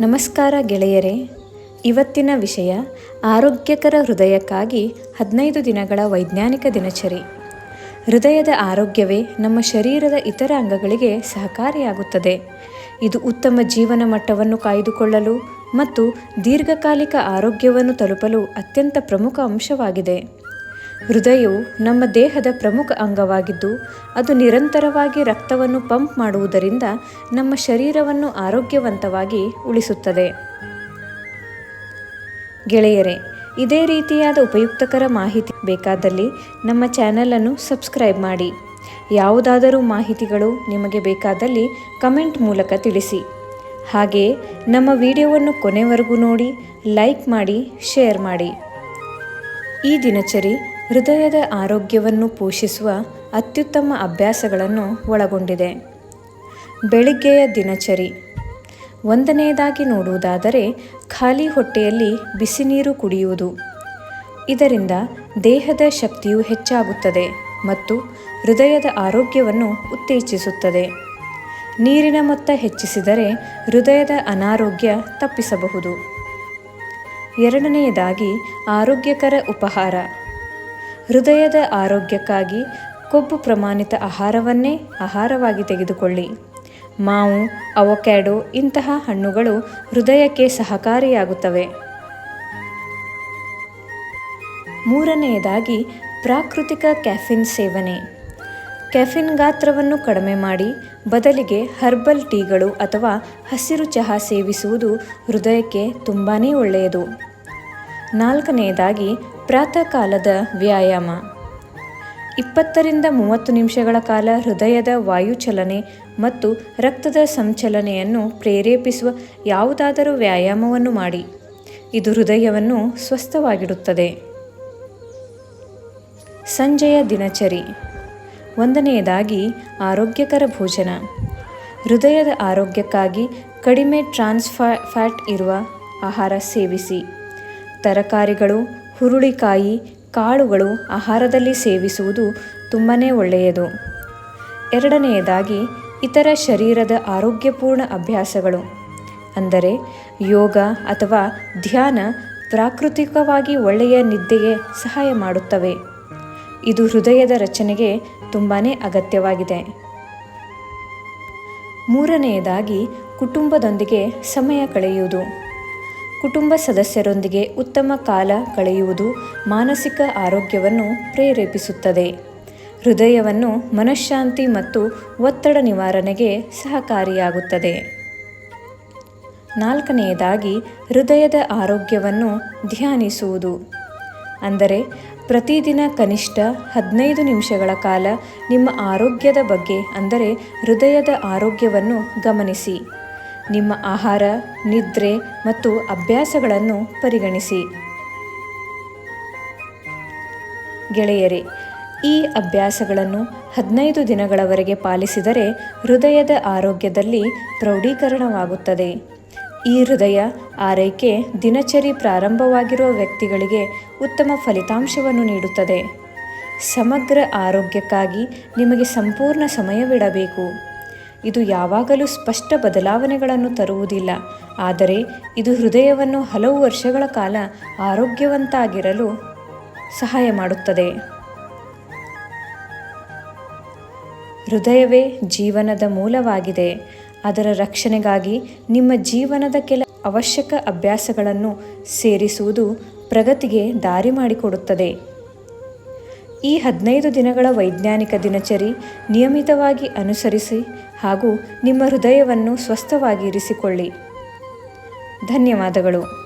ನಮಸ್ಕಾರ ಗೆಳೆಯರೇ, ಇವತ್ತಿನ ವಿಷಯ ಆರೋಗ್ಯಕರ ಹೃದಯಕ್ಕಾಗಿ ಹದಿನೈದು ದಿನಗಳ ವೈಜ್ಞಾನಿಕ ದಿನಚರಿ. ಹೃದಯದ ಆರೋಗ್ಯವೇ ನಮ್ಮ ಶರೀರದ ಇತರ ಅಂಗಗಳಿಗೆ ಸಹಕಾರಿಯಾಗುತ್ತದೆ. ಇದು ಉತ್ತಮ ಜೀವನ ಮಟ್ಟವನ್ನು ಕಾಯ್ದುಕೊಳ್ಳಲು ಮತ್ತು ದೀರ್ಘಕಾಲಿಕ ಆರೋಗ್ಯವನ್ನು ತಲುಪಲು ಅತ್ಯಂತ ಪ್ರಮುಖ ಅಂಶವಾಗಿದೆ. ಹೃದಯವು ನಮ್ಮ ದೇಹದ ಪ್ರಮುಖ ಅಂಗವಾಗಿದ್ದು, ಅದು ನಿರಂತರವಾಗಿ ರಕ್ತವನ್ನು ಪಂಪ್ ಮಾಡುವುದರಿಂದ ನಮ್ಮ ಶರೀರವನ್ನು ಆರೋಗ್ಯವಂತವಾಗಿ ಉಳಿಸುತ್ತದೆ. ಗೆಳೆಯರೇ, ಇದೇ ರೀತಿಯಾದ ಉಪಯುಕ್ತಕರ ಮಾಹಿತಿ ಬೇಕಾದಲ್ಲಿ ನಮ್ಮ ಚಾನಲನ್ನು ಸಬ್ಸ್ಕ್ರೈಬ್ ಮಾಡಿ. ಯಾವುದಾದರೂ ಮಾಹಿತಿಗಳು ನಿಮಗೆ ಬೇಕಾದಲ್ಲಿ ಕಮೆಂಟ್ ಮೂಲಕ ತಿಳಿಸಿ. ಹಾಗೆಯೇ ನಮ್ಮ ವಿಡಿಯೋವನ್ನು ಕೊನೆವರೆಗೂ ನೋಡಿ, ಲೈಕ್ ಮಾಡಿ, ಶೇರ್ ಮಾಡಿ. ಈ ದಿನಚರಿ ಹೃದಯದ ಆರೋಗ್ಯವನ್ನು ಪೋಷಿಸುವ ಅತ್ಯುತ್ತಮ ಅಭ್ಯಾಸಗಳನ್ನು ಒಳಗೊಂಡಿದೆ. ಬೆಳಿಗ್ಗೆಯ ದಿನಚರಿ. ಒಂದನೆಯದಾಗಿ ನೋಡುವುದಾದರೆ, ಖಾಲಿ ಹೊಟ್ಟೆಯಲ್ಲಿ ಬಿಸಿ ನೀರು ಕುಡಿಯುವುದು. ಇದರಿಂದ ದೇಹದ ಶಕ್ತಿಯು ಹೆಚ್ಚಾಗುತ್ತದೆ ಮತ್ತು ಹೃದಯದ ಆರೋಗ್ಯವನ್ನು ಉತ್ತೇಜಿಸುತ್ತದೆ. ನೀರಿನ ಮೊತ್ತ ಹೆಚ್ಚಿಸಿದರೆ ಹೃದಯದ ಅನಾರೋಗ್ಯ ತಪ್ಪಿಸಬಹುದು. ಎರಡನೆಯದಾಗಿ ಆರೋಗ್ಯಕರ ಉಪಹಾರ. ಹೃದಯದ ಆರೋಗ್ಯಕ್ಕಾಗಿ ಕೊಬ್ಬು ಪ್ರಮಾಣಿತ ಆಹಾರವನ್ನೇ ಆಹಾರವಾಗಿ ತೆಗೆದುಕೊಳ್ಳಿ. ಮಾವು, ಅವಕ್ಯಾಡೋ ಇಂತಹ ಹಣ್ಣುಗಳು ಹೃದಯಕ್ಕೆ ಸಹಕಾರಿಯಾಗುತ್ತವೆ. ಮೂರನೆಯದಾಗಿ ಪ್ರಾಕೃತಿಕ ಕ್ಯಾಫಿನ್ ಸೇವನೆ. ಕ್ಯಾಫಿನ್ ಗಾತ್ರವನ್ನು ಕಡಿಮೆ ಮಾಡಿ ಬದಲಿಗೆ ಹರ್ಬಲ್ ಟೀಗಳು ಅಥವಾ ಹಸಿರು ಚಹಾ ಸೇವಿಸುವುದು ಹೃದಯಕ್ಕೆ ತುಂಬಾ ಒಳ್ಳೆಯದು. ನಾಲ್ಕನೆಯದಾಗಿ ಪ್ರಾತಃ ಕಾಲದ ವ್ಯಾಯಾಮ. ಇಪ್ಪತ್ತರಿಂದ ಮೂವತ್ತು ನಿಮಿಷಗಳ ಕಾಲ ಹೃದಯದ ವಾಯುಚಲನೆ ಮತ್ತು ರಕ್ತದ ಸಂಚಲನೆಯನ್ನು ಪ್ರೇರೇಪಿಸುವ ಯಾವುದಾದರೂ ವ್ಯಾಯಾಮವನ್ನು ಮಾಡಿ. ಇದು ಹೃದಯವನ್ನು ಸ್ವಸ್ಥವಾಗಿಡುತ್ತದೆ. ಸಂಜೆಯ ದಿನಚರಿ. ಒಂದನೆಯದಾಗಿ ಆರೋಗ್ಯಕರ ಭೋಜನ. ಹೃದಯದ ಆರೋಗ್ಯಕ್ಕಾಗಿ ಕಡಿಮೆ ಟ್ರಾನ್ಸ್ಫಾ ಫ್ಯಾಟ್ ಇರುವ ಆಹಾರ ಸೇವಿಸಿ. ತರಕಾರಿಗಳು ಹುರುಳಿಕಾಯಿ ಕಾಳುಗಳು ಆಹಾರದಲ್ಲಿ ಸೇವಿಸುವುದು ತುಂಬಾ ಒಳ್ಳೆಯದು. ಎರಡನೆಯದಾಗಿ, ಇತರ ಶರೀರದ ಆರೋಗ್ಯಪೂರ್ಣ ಅಭ್ಯಾಸಗಳು. ಅಂದರೆ, ಯೋಗ ಅಥವಾ ಧ್ಯಾನ ಪ್ರಾಕೃತಿಕವಾಗಿ ಒಳ್ಳೆಯ ನಿದ್ದೆಗೆ ಸಹಾಯ ಮಾಡುತ್ತವೆ. ಇದು ಹೃದಯದ ರಚನೆಗೆ ತುಂಬಾ ಅಗತ್ಯವಾಗಿದೆ. ಮೂರನೆಯದಾಗಿ, ಕುಟುಂಬದೊಂದಿಗೆ ಸಮಯ ಕಳೆಯುವುದು. ಕುಟುಂಬ ಸದಸ್ಯರೊಂದಿಗೆ ಉತ್ತಮ ಕಾಲ ಕಳೆಯುವುದು ಮಾನಸಿಕ ಆರೋಗ್ಯವನ್ನು ಪ್ರೇರೇಪಿಸುತ್ತದೆ. ಹೃದಯವನ್ನು ಮನಃಶಾಂತಿ ಮತ್ತು ಒತ್ತಡ ನಿವಾರಣೆಗೆ ಸಹಕಾರಿಯಾಗುತ್ತದೆ. ನಾಲ್ಕನೆಯದಾಗಿ, ಹೃದಯದ ಆರೋಗ್ಯವನ್ನು ಧ್ಯಾನಿಸುವುದು. ಅಂದರೆ, ಪ್ರತಿದಿನ ಕನಿಷ್ಠ ಹದಿನೈದು ನಿಮಿಷಗಳ ಕಾಲ ನಿಮ್ಮ ಆರೋಗ್ಯದ ಬಗ್ಗೆ, ಅಂದರೆ ಹೃದಯದ ಆರೋಗ್ಯವನ್ನು ಗಮನಿಸಿ. ನಿಮ್ಮ ಆಹಾರ, ನಿದ್ರೆ ಮತ್ತು ಅಭ್ಯಾಸಗಳನ್ನು ಪರಿಗಣಿಸಿ. ಗೆಳೆಯರೇ, ಈ ಅಭ್ಯಾಸಗಳನ್ನು ಹದಿನೈದು ದಿನಗಳವರೆಗೆ ಪಾಲಿಸಿದರೆ ಹೃದಯದ ಆರೋಗ್ಯದಲ್ಲಿ ಪ್ರೌಢೀಕರಣವಾಗುತ್ತದೆ. ಈ ಹೃದಯ ಆರೈಕೆ ದಿನಚರಿ ಪ್ರಾರಂಭವಾಗಿರುವ ವ್ಯಕ್ತಿಗಳಿಗೆ ಉತ್ತಮ ಫಲಿತಾಂಶವನ್ನು ನೀಡುತ್ತದೆ. ಸಮಗ್ರ ಆರೋಗ್ಯಕ್ಕಾಗಿ ನಿಮಗೆ ಸಂಪೂರ್ಣ ಸಮಯವಿಡಬೇಕು. ಇದು ಯಾವಾಗಲೂ ಸ್ಪಷ್ಟ ಬದಲಾವಣೆಗಳನ್ನು ತರುವುದಿಲ್ಲ. ಆದರೆ ಇದು ಹೃದಯವನ್ನು ಹಲವು ವರ್ಷಗಳ ಕಾಲ ಆರೋಗ್ಯವಂತಾಗಿರಲು ಸಹಾಯ ಮಾಡುತ್ತದೆ. ಹೃದಯವೇ ಜೀವನದ ಮೂಲವಾಗಿದೆ. ಅದರ ರಕ್ಷಣೆಗಾಗಿ ನಿಮ್ಮ ಜೀವನದ ಕೆಲ ಅವಶ್ಯಕ ಅಭ್ಯಾಸಗಳನ್ನು ಸೇರಿಸುವುದು ಪ್ರಗತಿಗೆ ದಾರಿ ಮಾಡಿಕೊಡುತ್ತದೆ. ಈ ಹದಿನೈದು ದಿನಗಳ ವೈಜ್ಞಾನಿಕ ದಿನಚರಿ ನಿಯಮಿತವಾಗಿ ಅನುಸರಿಸಿ ಹಾಗೂ ನಿಮ್ಮ ಹೃದಯವನ್ನು ಸ್ವಸ್ಥವಾಗಿ ಇರಿಸಿಕೊಳ್ಳಿ. ಧನ್ಯವಾದಗಳು.